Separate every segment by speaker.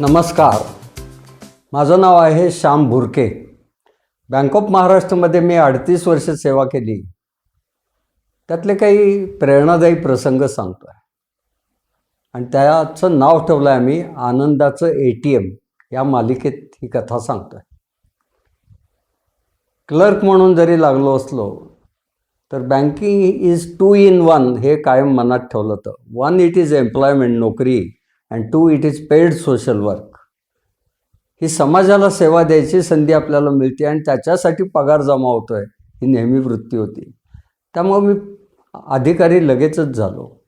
Speaker 1: नमस्कार. माझं नाव आहे श्याम भुरके. बँक ऑफ महाराष्ट्रमध्ये मी अडतीस वर्ष सेवा केली. त्यातले काही प्रेरणादायी प्रसंग सांगतो आहे आणि त्याचं नाव ठेवलं आहे आम्ही आनंदाचं ए टी एम या मालिकेत ही कथा सांगतो आहे क्लर्क म्हणून जरी लागलो असलो तर banking is two in one हे कायम मनात ठेवलं होतं. वन इट इज एम्प्लॉयमेंट नोकरी. And two it is paid social work ही समाजाला सेवा द्यायची संधी आपल्याला मिळते आणि त्याच्यासाठी पगार जमा होतो आहे ही नेहमी वृत्ती होती. त्यामुळं मी अधिकारी लगेचच झालो.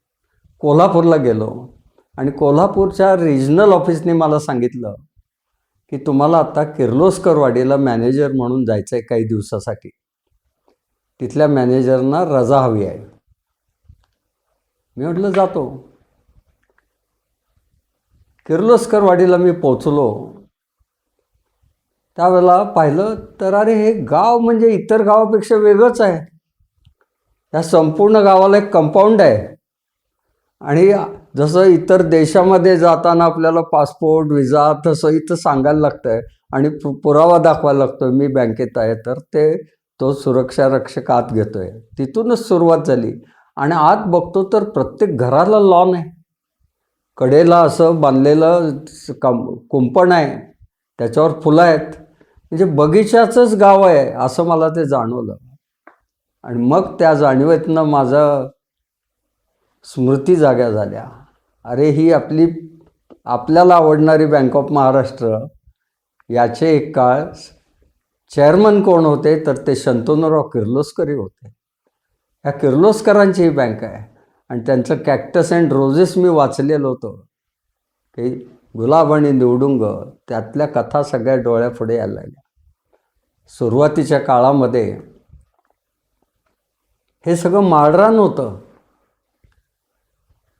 Speaker 1: कोल्हापूरला गेलो. आणि कोल्हापूरच्या रिजनल ऑफिसने मला सांगितलं की तुम्हाला आता किर्लोस्करवाडीला मॅनेजर म्हणून जायचं आहे काही दिवसासाठी. तिथल्या मॅनेजरना रजा हवी आहे. मी म्हटलं जातो. किर्लोस्करवाडीला मी पोचलो त्यावेळेला पाहिलं तर अरे हे गाव म्हणजे इतर गावापेक्षा वेगळंच आहे. या संपूर्ण गावाला एक कंपाऊंड आहे. आणि जसं इतर देशामध्ये जाताना आपल्याला पासपोर्ट विजा तसं इथं सांगायला लागतं आहे आणि पु पुरावा दाखवायला लागतो मी बँकेत आहे तर ते तो सुरक्षा रक्षक आत घेतो आहे तिथूनच सुरुवात झाली. आणि आत बघतो तर प्रत्येक घराला लॉन आहे. कडेला असं बांधलेलं कम कुंपण आहे. त्याच्यावर फुलं आहेत. म्हणजे बगीचाचंच गाव आहे असं मला ते जाणवलं. आणि मग त्या जाणीवेतनं माझं स्मृती जाग्या झाल्या. अरे ही आपली आपल्याला आवडणारी बँक ऑफ महाराष्ट्र याचे एक काळ चेअरमन कोण होते? तर ते शंतनुराव किर्लोस्करी होते. ह्या किर्लोस्करांची ही बँक आहे. आणि त्यांचं कॅक्टस अँड रोजेस मी वाचलेलं होतं. की गुलाब आणि निवडुंग त्यातल्या कथा सगळ्या डोळ्यापुढे यायला लागल्या. सुरुवातीच्या काळामध्ये हे सगळं माळरान होतं.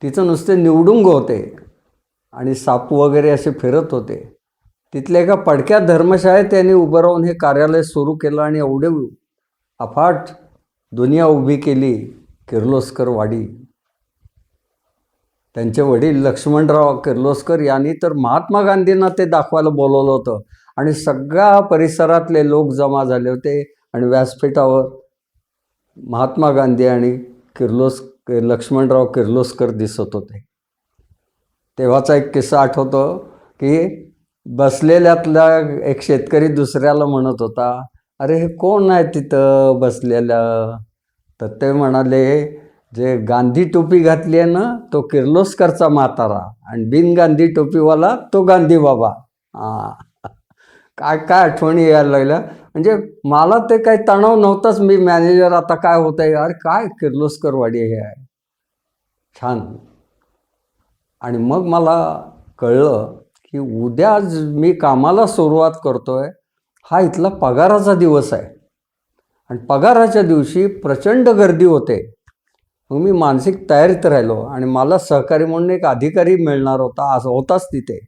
Speaker 1: तिचं नुसते निवडुंग होते आणि साप वगैरे असे फिरत होते. तिथल्या एका पडक्या धर्मशाळेत त्यांनी उभं राहून हे कार्यालय सुरू केलं आणि एवढे अफाट दुनिया उभी केली किर्लोस्कर वाडी त्यांचे वडील लक्ष्मणराव किर्लोस्कर यांनी तर महात्मा गांधींना ते दाखवायला बोलवलं होतं. आणि सगळ्या परिसरातले लोक जमा झाले होते आणि व्यासपीठावर महात्मा गांधी आणि किर्लोस लक्ष्मणराव किर्लोस्कर दिसत होते. तेव्हाचा एक किस्सा आठवतो की बसलेल्यातला एक शेतकरी दुसऱ्याला म्हणत होता अरे हे कोण आहे तिथं बसलेलं? तर ते म्हणाले जे गांधी टोपी घातली आहे ना तो किर्लोस्करचा म्हातारा. आणि बिन गांधी टोपीवाला तो गांधी बाबा. हां. काय काय आठवणी यायला लागल्या. म्हणजे मला ते काही तणाव नव्हताच मी मॅनेजर आता काय होत आहे अरे काय किर्लोस्कर वाडी हे आहे? छान. आणि मग मला कळलं की उद्या मी कामाला सुरुवात करतो आहे हा इथला पगाराचा दिवस आहे. आणि पगाराच्या दिवशी प्रचंड गर्दी होते. मग मी मानसिक तयारीत राहिलो आणि मला सहकारी म्हणून एक अधिकारी मिळणार होता असं होताच तिथे.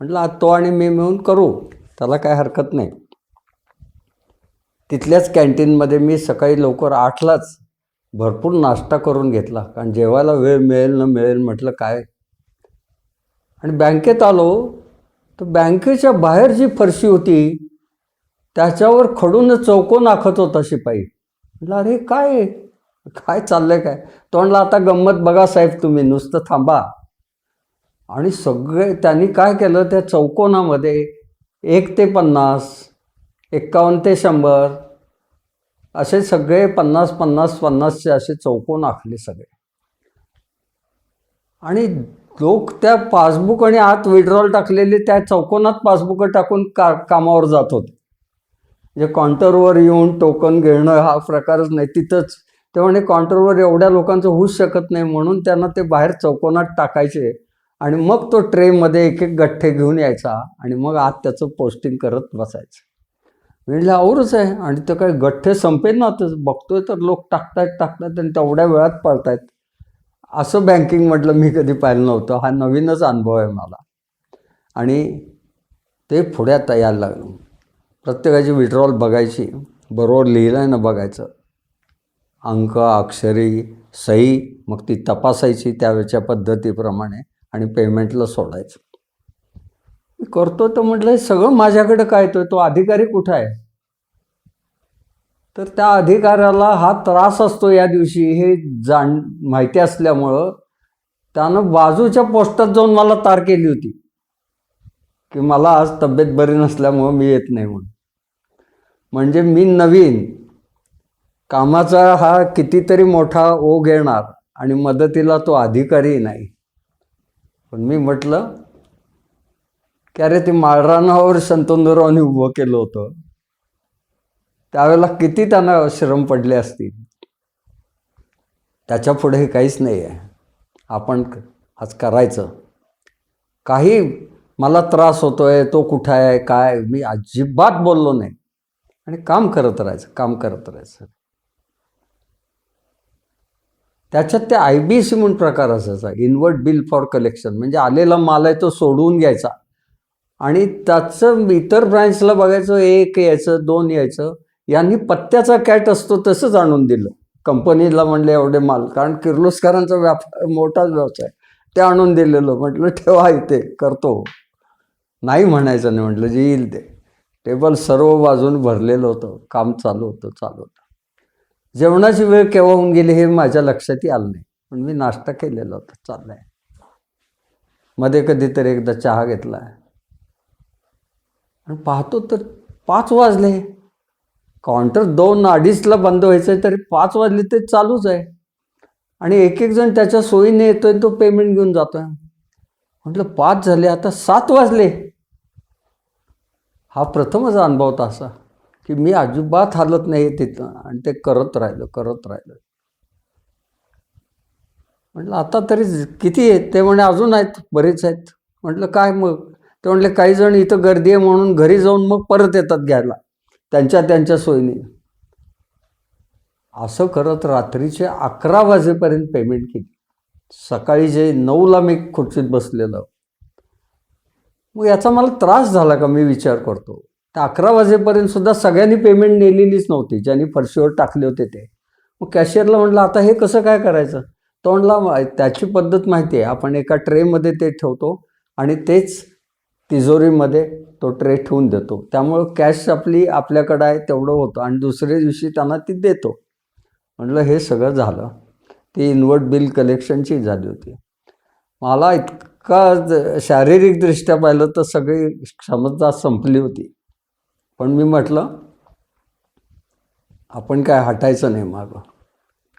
Speaker 1: म्हटलं आज तो आणि मी मिळून करू त्याला काय हरकत नाही. तिथल्याच कॅन्टीनमध्ये मी सकाळी लवकर आठलाच भरपूर नाश्ता करून घेतला कारण जेवायला वेळ मिळेल न मिळेल म्हटलं काय? आणि बँकेत आलो तर बँकेच्या बाहेर जी फरशी होती त्याच्यावर खडून चौकोन आखत होता शिपाई. म्हटलं अरे काय आहे? काय चाललंय काय? तोंडला आता गंमत बघा साहेब तुम्ही नुसतं थांबा. आणि सगळे त्यांनी काय केलं त्या चौकोनामध्ये एक ते पन्नास एक्कावन्न ते शंभर असे सगळे पन्नास पन्नास पन्नासचे असे चौकोन आखले सगळे. आणि लोक त्या पासबुक आणि आत विड्रॉल टाकलेले त्या चौकोनात पासबुक टाकून का कामावर जात होते. म्हणजे काउंटरवर येऊन टोकन घेणं हा प्रकारच नाही तिथंच तेव्हा म्हणे काउंटरवर एवढ्या लोकांचं होऊच शकत नाही म्हणून त्यांना ते बाहेर चौकोनात टाकायचे. आणि मग तो ट्रेमध्ये एक एक गठ्ठे घेऊन यायचा आणि मग आत त्याचं पोस्टिंग करत बसायचं. म्हणलं आवरच आहे. आणि ते काय गठ्ठे संपेल ना तर बघतोय तर लोक टाकतायत टाकतायत आणि तेवढ्या वेळात पळतायत. असं बँकिंग म्हटलं मी कधी पाहिलं नव्हतं. हा नवीनच अनुभव आहे मला. आणि ते पुढ्यात यायला लागलं. प्रत्येकाची विड्रॉल बघायची. बरोबर लिहिलं आहे ना बघायचं. अंक अक्षरी सही मग ती तपासायची त्यावेळच्या पद्धतीप्रमाणे आणि पेमेंटला सोडायचं. मी करतो तर म्हटलं सगळं माझ्याकडे काय येतोय तो अधिकारी कुठं आहे? तर त्या अधिकाऱ्याला हा त्रास असतो या दिवशी हे जाण माहिती असल्यामुळं त्यानं बाजूच्या पोस्टात जाऊन मला तार केली होती की मला आज तब्येत बरी नसल्यामुळं मी येत नाही म्हणून. म्हणजे मी नवीन कामाचा हा कितीतरी मोठा ओघ येणार आणि मदतीला तो अधिकारी नाही. पण मी म्हटलं की अरे ते माळरानावर संतोंदुरावांनी उभं केलं होतं. त्यावेळेला किती त्यांना श्रम पडले असतील. त्याच्या पुढे काहीच नाही आहे आपण आज करायचं. काही मला त्रास होतोय तो कुठं आहे काय मी अजिबात बोललो नाही. आणि काम करत राहायचं काम करत राहायचं. त्याच्यात ते आय बी सी म्हणून प्रकार असायचा. इनवर्ट बिल फॉर कलेक्शन म्हणजे आलेला माल आहे तो सोडवून घ्यायचा. आणि त्याचं इतर ब्रँचला बघायचं एक यायचं दोन यायचं यांनी पत्त्याचा कॅट असतो तसंच आणून दिलं. कंपनीला म्हणले एवढे माल. कारण किर्लोस्करांचा व्यापार मोठाच व्यवसाय. ते आणून दिलेलं. म्हटलं ठेवा इथे करतो. नाही म्हणायचं नाही. म्हटलं जे येईल ते. टेबल सर्व बाजून भरलेलं होतं. काम चालू होतं चालू होतं. जेवणाची वेळ केव्हा होऊन गेली हे माझ्या लक्षातही आलं नाही. पण मी नाश्ता केलेला होता चाललाय. मध्ये कधीतरी एकदा चहा घेतला. आणि पाहतो तर पाच वाजले. काउंटर दोन अडीचला बंद व्हायचं आहे तरी पाच वाजले ते चालूच आहे. आणि एक एक जण त्याच्या सोयीने येतोय तो पेमेंट घेऊन जातोय. म्हटलं पाच झाले आता सात वाजले. हा प्रथमच अनुभव होता असा. की मी अजिबात हालत नाही तिथं. आणि ते करत राहिलं करत राहिलं. म्हटलं आता तरी किती आहेत? ते म्हणे अजून आहेत बरेच आहेत. म्हटलं काय मग? ते म्हटले काही जण इथं गर्दी आहे म्हणून घरी जाऊन मग परत येतात घ्यायला त्यांच्या त्यांच्या सोयीने. असं करत रात्रीचे अकरा वाजेपर्यंत पेमेंट केली. सकाळी जे नऊला मी खुर्चीत बसलेलं. मग याचा मला त्रास झाला का मी विचार करतो? तर अकरा वाजेपर्यंत सुद्धा सगळ्यांनी पेमेंट नेलेलीच नव्हती. ज्यांनी फरशीवर टाकले होते ते. मग कॅशियरला म्हटलं आता हे कसं काय करायचं? तो म्हणला त्याची पद्धत माहिती आहे. आपण एका ट्रेमध्ये ते ठेवतो आणि तेच तिजोरीमध्ये तो ट्रे ठेवून देतो. त्यामुळं कॅश आपली आपल्याकडं आहे तेवढं होतं. आणि दुसऱ्या दिवशी त्यांना ती देतो. म्हटलं हे सगळं झालं. ती इन्वर्ट बिल कलेक्शनची झाली होती. मला इतका ज- शारीरिकदृष्ट्या पाहिलं तर सगळी क्षमता संपली होती. पण मी म्हटलं आपण काय हटायचं नाही मागं.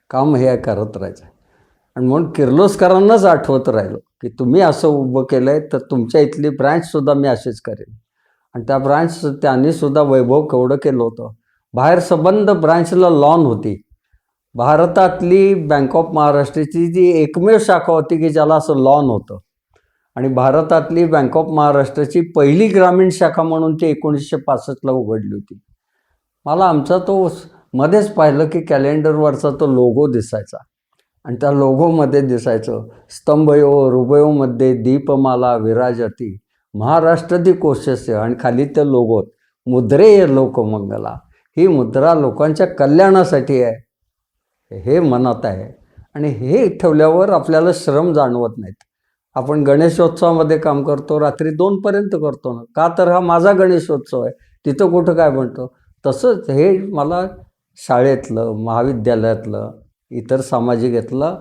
Speaker 1: काम हे करत राहायचं. आणि म्हणून किर्लोस्करांनाच आठवत राहिलो की तुम्ही असं उभं केलं आहे तर तुमच्या इथली ब्रँचसुद्धा मी अशीच करेन. आणि त्या ब्रँच त्यांनी सुद्धा वैभव केवढं केलं होतं. बाहेर संबंध ब्रँचला लॉन होती. भारतातली बँक ऑफ महाराष्ट्राची जी एकमेव शाखा होती की ज्याला असं लॉन होतं. आणि भारतातली बँक ऑफ महाराष्ट्राची पहिली ग्रामीण शाखा म्हणून ती एकोणीसशे पासष्टला उघडली होती. मला आमचा तो मध्येच पाहिलं की कॅलेंडरवरचा तो लोगो दिसायचा. आणि त्या लोगोमध्ये दिसायचं स्तंभयो रुबयोमध्ये दीपमाला विराजती महाराष्ट्र दी कोशस्य आणि खाली त्या लोगोत मुद्रेय लोकमंगला. ही मुद्रा लोकांच्या कल्याणासाठी आहे. हे मनात आहे. आणि हे ठेवल्यावर आपल्याला श्रम जाणवत नाहीत. आपण गणेशोत्सवामध्ये काम करतो रात्री दोनपर्यंत करतो ना. का तर हा माझा गणेशोत्सव आहे. तिथं कुठं काय म्हणतो तसंच हे मला शाळेतलं महाविद्यालयातलं इतर सामाजिक यातलं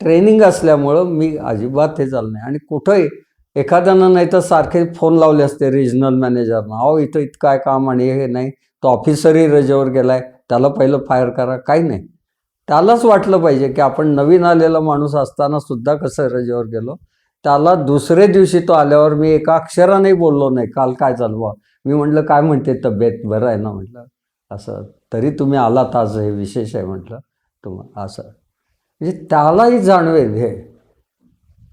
Speaker 1: ट्रेनिंग असल्यामुळं मी अजिबात हे चाललं नाही. आणि कुठंही एखाद्यानं नाही तर सारखे फोन लावले असते रिजनल मॅनेजरना अहो इथं इतकं काय काम आणि हे नाही. तो ऑफिसरही रजेवर गेलाय. त्याला पहिलं फायर करा. काही नाही. त्यालाच वाटलं पाहिजे की आपण नवीन आलेला माणूस असताना सुद्धा कसं रजेवर गेलो. त्याला दुसऱ्या दिवशी तो आल्यावर मी एका अक्षराने बोललो नाही काल काय चालू मी म्हटलं काय म्हणते तब्येत? बरं आहे ना? म्हटलं असं तरी तुम्ही आलात आज हे विशेष आहे म्हटलं तुम असं. म्हणजे त्यालाही जाणवेल हे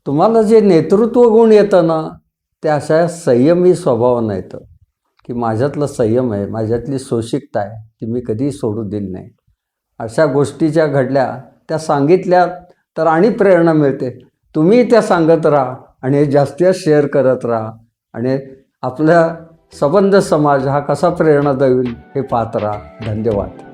Speaker 1: तुम्हाला जे नेतृत्व गुण येतं ना ते अशा संयमी स्वभावानं येतं की माझ्यातलं संयम आहे माझ्यातली सोशिकता आहे ती मी कधीही सोडू दिली नाही. अशा गोष्टी ज्या घडल्या त्या सांगितल्या तर आणि प्रेरणा मिळते. तुम्ही त्या सांगत राहा आणि हे जास्तीत शेअर करत राहा आणि आपला सबंध समाज हा कसा प्रेरणादायी होईल हे पाहत राहा. धन्यवाद.